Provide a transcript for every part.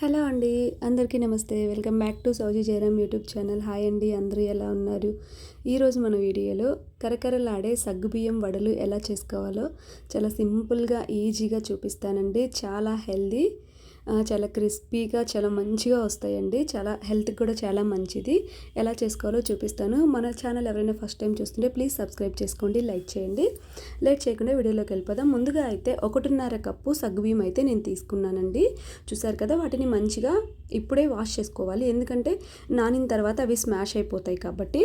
Hello అండి అందరికీ నమస్తే. వెల్కమ్ బ్యాక్ టు సౌజీ జయరామ్ యూట్యూబ్ ఛానల్. హాయ్ అండి అందరూ ఎలా ఉన్నారు? ఈరోజు మన వీడియోలో కరకరలాడే సగ్గుబియ్యం వడలు ఎలా చేసుకోవాలో చాలా సింపుల్గా ఈజీగా చూపిస్తానండి. చాలా హెల్దీ చాలా క్రిస్పీగా చాలా మంచిగా వస్తాయండి. చాలా హెల్త్కి కూడా చాలా మంచిది. ఎలా చేసుకోవాలో చూపిస్తాను. మన ఛానల్ ఎవరైనా ఫస్ట్ టైం చూస్తుంటే ప్లీజ్ సబ్స్క్రైబ్ చేసుకోండి లైక్ చేయండి. లేట్ చేయకుండా వీడియోలోకి వెళ్ళిపోదాం. ముందుగా అయితే ఒకటిన్నర కప్పు సగ్గుబియ్యం అయితే నేను తీసుకున్నానండి. చూసారు కదా వాటిని మంచిగా ఇప్పుడే వాష్ చేసుకోవాలి. ఎందుకంటే నానిన తర్వాత అవి స్మాష్ అయిపోతాయి కాబట్టి.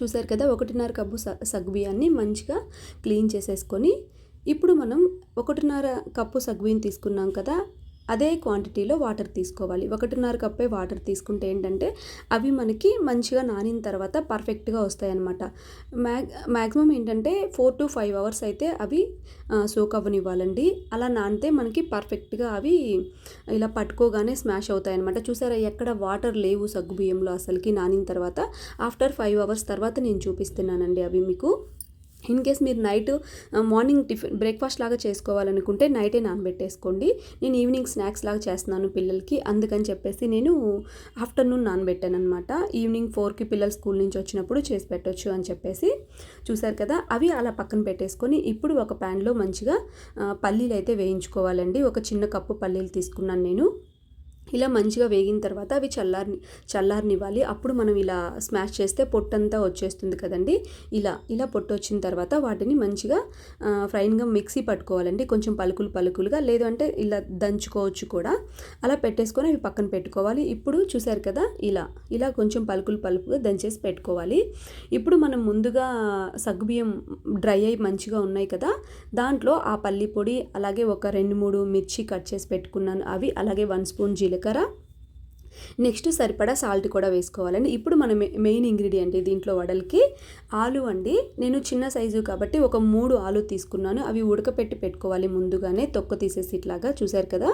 చూసారు కదా ఒకటిన్నర కప్పు సగ్గుబియ్యాన్ని మంచిగా క్లీన్ చేసేసుకొని ఇప్పుడు మనం ఒకటిన్నర కప్పు సగ్గుబియ్యం తీసుకున్నాం కదా అదే క్వాంటిటీలో వాటర్ తీసుకోవాలి. ఒకటిన్నర కప్పే వాటర్ తీసుకుంటే ఏంటంటే అవి మనకి మంచిగా నానిన తర్వాత పర్ఫెక్ట్గా వస్తాయన్నమాట. మ్యాగ్ మ్యాక్సిమం ఏంటంటే ఫోర్ టు ఫైవ్ అవర్స్ అయితే అవి సోక్ అవ్వనివ్వాలండి. అలా నానితే మనకి పర్ఫెక్ట్గా అవి ఇలా పట్టుకోగానే స్మాష్ అవుతాయన్నమాట. చూసారా ఎక్కడ వాటర్ లేవు సగ్గు బియ్యంలో అసలుకి నానిన తర్వాత? ఆఫ్టర్ ఫైవ్ అవర్స్ తర్వాత నేను చూపిస్తున్నానండి అవి మీకు. ఇన్ కేస్ మీరు నైట్ మార్నింగ్ టిఫిన్ బ్రేక్ఫాస్ట్ లాగా చేసుకోవాలనుకుంటే నైటే నానబెట్టేసుకోండి. నేను ఈవినింగ్ స్నాక్స్ లాగా చేస్తున్నాను పిల్లలకి. అందుకని చెప్పేసి నేను ఆఫ్టర్నూన్ నానబెట్టాను అనమాట ఈవినింగ్ ఫోర్కి పిల్లలు స్కూల్ నుంచి వచ్చినప్పుడు చేసి పెట్టవచ్చు అని చెప్పేసి. చూసారు కదా అవి అలా పక్కన పెట్టేసుకొని ఇప్పుడు ఒక ప్యాన్లో మంచిగా uh, పల్లీలు అయితే వేయించుకోవాలండి. ఒక చిన్న కప్పు పల్లీలు తీసుకున్నాను నేను. ఇలా మంచిగా వేగిన తర్వాత అవి చల్లారిని చల్లారనివ్వాలి. అప్పుడు మనం ఇలా స్మాష్ చేస్తే పొట్టంతా వచ్చేస్తుంది కదండి. ఇలా ఇలా పొట్టు వచ్చిన తర్వాత వాటిని మంచిగా ఫ్రైన్గా మిక్సీ పట్టుకోవాలండి. కొంచెం పలుకులు పలుకులుగా లేదంటే ఇలా దంచుకోవచ్చు కూడా. అలా పెట్టేసుకొని అవి పక్కన పెట్టుకోవాలి. ఇప్పుడు చూసారు కదా ఇలా ఇలా కొంచెం పలుకులు పలుకుగా దంచేసి పెట్టుకోవాలి. ఇప్పుడు మనం ముందుగా సగ్గుబియ్యం డ్రై అయ్యి మంచిగా ఉన్నాయి కదా దాంట్లో ఆ పల్లి పొడి అలాగే ఒక రెండు మూడు మిర్చి కట్ చేసి పెట్టుకున్నాను. అవి అలాగే వన్ స్పూన్ జీలకర్ర జీలకర్ర. నెక్స్ట్ సరిపడా సాల్ట్ కూడా వేసుకోవాలండి. ఇప్పుడు మన మెయిన్ ఇంగ్రీడియంట్ దీంట్లో వడలకి ఆలు అండి. నేను చిన్న సైజు కాబట్టి ఒక మూడు ఆలు తీసుకున్నాను. అవి ఉడకపెట్టి పెట్టుకోవాలి ముందుగానే. తొక్క తీసేసి ఇట్లాగా చూసారు కదా?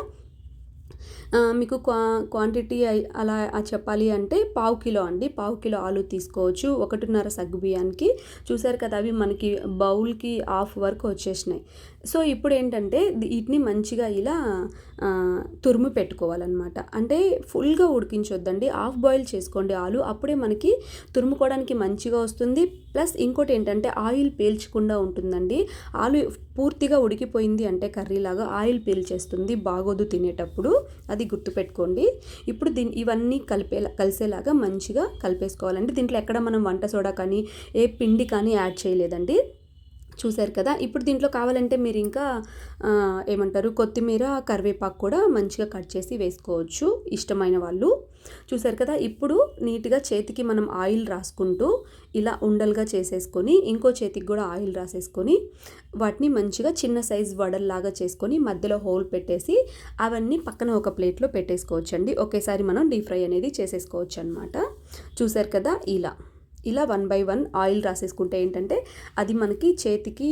మీకు క్వా క్వాంటిటీ అలా చెప్పాలి అంటే పావు కిలో అండి. పావు కిలో ఆలు తీసుకోవచ్చు. ఒకటిన్నర సగ్గు బియ్యానికి. చూసారు కదా అవి మనకి బౌల్కి హాఫ్ వరకు వచ్చేసినాయి. సో ఇప్పుడు ఏంటంటే వీటిని మంచిగా ఇలా తురుము పెట్టుకోవాలన్నమాట. అంటే ఫుల్గా ఉడికించొద్దండి. హాఫ్ బాయిల్ చేసుకోండి ఆలు. అప్పుడే మనకి తురుముకోవడానికి మంచిగా వస్తుంది. ప్లస్ ఇంకోటి ఏంటంటే ఆయిల్ పీల్చకుండా ఉంటుందండి. ఆలు పూర్తిగా ఉడికిపోయింది అంటే కర్రీలాగా ఆయిల్ పీల్చేస్తుంది బాగోదు తినేటప్పుడు. అది గుర్తుపెట్టుకోండి. ఇప్పుడు దీని ఇవన్నీ కలిపే కలిసేలాగా మంచిగా కలిపేసుకోవాలండి. దీంట్లో ఎక్కడ మనం వంట సోడా కానీ ఏ పిండి కానీ యాడ్ చేయలేదండి. చూశారు కదా? ఇప్పుడు దీంట్లో కావాలంటే మీరు ఇంకా ఏమంటారు? కొత్తిమీర కరివేపాకు కూడా మంచిగా కట్ చేసి వేసుకోవచ్చు ఇష్టమైన వాళ్ళు. చూసారు కదా? ఇప్పుడు నీట్గా చేతికి మనం ఆయిల్ రాసుకుంటూ ఇలా ఉండలుగా చేసేసుకొని ఇంకో చేతికి కూడా ఆయిల్ రాసేసుకొని వాటిని మంచిగా చిన్న సైజ్ వడల్లాగా చేసుకొని మధ్యలో హోల్ పెట్టేసి అవన్నీ పక్కన ఒక ప్లేట్లో పెట్టేసుకోవచ్చు అండి ఒకేసారి మనం డీప్ ఫ్రై అనేది చేసేసుకోవచ్చు అనమాట చూసారు కదా? ఇలా. ఇలా వన్ బై వన్ ఆయిల్ రాసేసుకుంటే ఏంటంటే అది మనకి చేతికి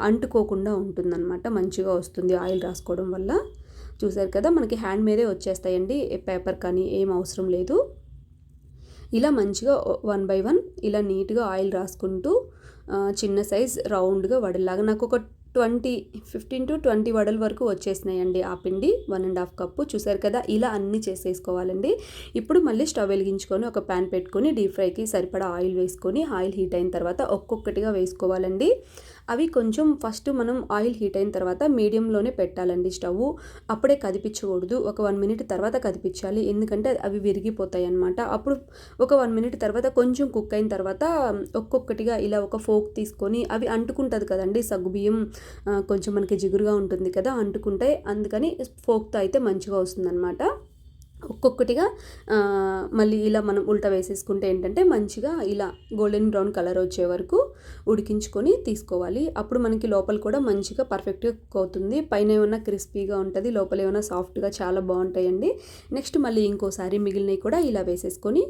అంటుకోకుండా ఉంటుందన్నమాట. మంచిగా వస్తుంది ఆయిల్ రాసుకోవడం వల్ల. చూసారు కదా మనకి హ్యాండ్ మీదే వచ్చేస్తాయండి. పేపర్ కానీ ఏం అవసరం లేదు. ఇలా మంచిగా వన్ బై వన్ ఇలా నీట్గా ఆయిల్ రాసుకుంటూ చిన్న సైజ్ రౌండ్గా వడలాగా నాకు ఒక ట్వంటీ ఫిఫ్టీన్ టు ట్వంటీ వడల వరకు వచ్చేసినాయండి ఆ పిండి. One and half cup. చూసారు కదా ఇలా అన్నీ చేసేసుకోవాలండి. ఇప్పుడు మళ్ళీ స్టవ్ వెలిగించుకొని ఒక ప్యాన్ పెట్టుకొని డీప్ ఫ్రైకి సరిపడా ఆయిల్ వేసుకొని ఆయిల్ హీట్ అయిన తర్వాత ఒక్కొక్కటిగా వేసుకోవాలండి. అవి కొంచెం ఫస్ట్ మనం ఆయిల్ హీట్ అయిన తర్వాత మీడియంలోనే పెట్టాలండి స్టవ్ అప్పుడే కదిపించకూడదు. ఒక వన్ మినిట్ తర్వాత కదిపించాలి. ఎందుకంటే అవి విరిగిపోతాయి అనమాట అప్పుడు ఒక వన్ మినిట్ తర్వాత కొంచెం కుక్ అయిన తర్వాత ఒక్కొక్కటిగా ఇలా ఒక ఫోక్ తీసుకొని అవి అంటుకుంటుంది కదండి సగ్గుబియ్యం కొంచెం మనకి జిగురుగా ఉంటుంది కదా అంటుకుంటే అందుకని ఫోక్తో అయితే మంచిగా వస్తుందన్నమాట. ఒక్కొక్కటిగా మళ్ళీ ఇలా మనం ఉల్టా వేసేసుకుంటే ఏంటంటే మంచిగా ఇలా గోల్డెన్ బ్రౌన్ కలర్ వచ్చే వరకు ఉడికించుకొని తీసుకోవాలి. అప్పుడు మనకి లోపల కూడా మంచిగా పర్ఫెక్ట్గా అవుతుంది. పైన ఏమైనా క్రిస్పీగా ఉంటుంది లోపల ఏమైనా సాఫ్ట్గా చాలా బాగుంటాయండి. నెక్స్ట్ మళ్ళీ ఇంకోసారి మిగిలినవి కూడా ఇలా వేసేసుకొని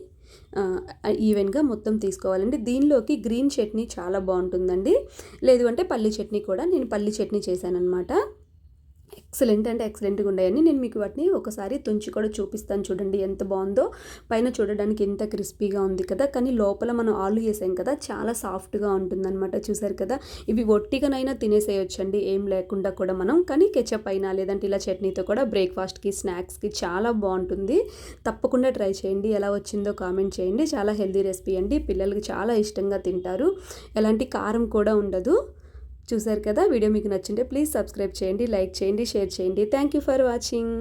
ఈవెన్గా మొత్తం తీసుకోవాలండి. దీనిలోకి గ్రీన్ చట్నీ చాలా బాగుంటుందండి. లేదు అంటే పల్లి చట్నీ కూడా నేను పల్లి చట్నీ చేశాను అనమాట ఎక్సలెంట్ అంటే ఎక్సలెంట్గా ఉన్నాయని నేను మీకు వాటిని ఒకసారి తుంచి కూడా చూపిస్తాను చూడండి ఎంత బాగుందో. పైన చూడడానికి ఎంత క్రిస్పీగా ఉంది కదా. కానీ లోపల మనం ఆలు వేసాం కదా. చాలా సాఫ్ట్గా ఉంటుందన్నమాట. చూసారు కదా. ఇవి ఒట్టిగానైనా తినేసేయొచ్చండి. ఏం లేకుండా కూడా మనం. కానీ కెచప్ అయినా లేదంటే ఇలా చట్నీతో కూడా బ్రేక్ఫాస్ట్కి స్నాక్స్కి చాలా బాగుంటుంది. తప్పకుండా ట్రై చేయండి. ఎలా వచ్చిందో కామెంట్ చేయండి. చాలా హెల్దీ రెసిపీ అండి. పిల్లలకి చాలా ఇష్టంగా తింటారు. ఎలాంటి కారం కూడా ఉండదు. చూసారు కదా వీడియో మీకు నచ్చింటే ప్లీజ్ సబ్స్క్రైబ్ చేయండి లైక్ చేయండి షేర్ చేయండి. Thank you for watching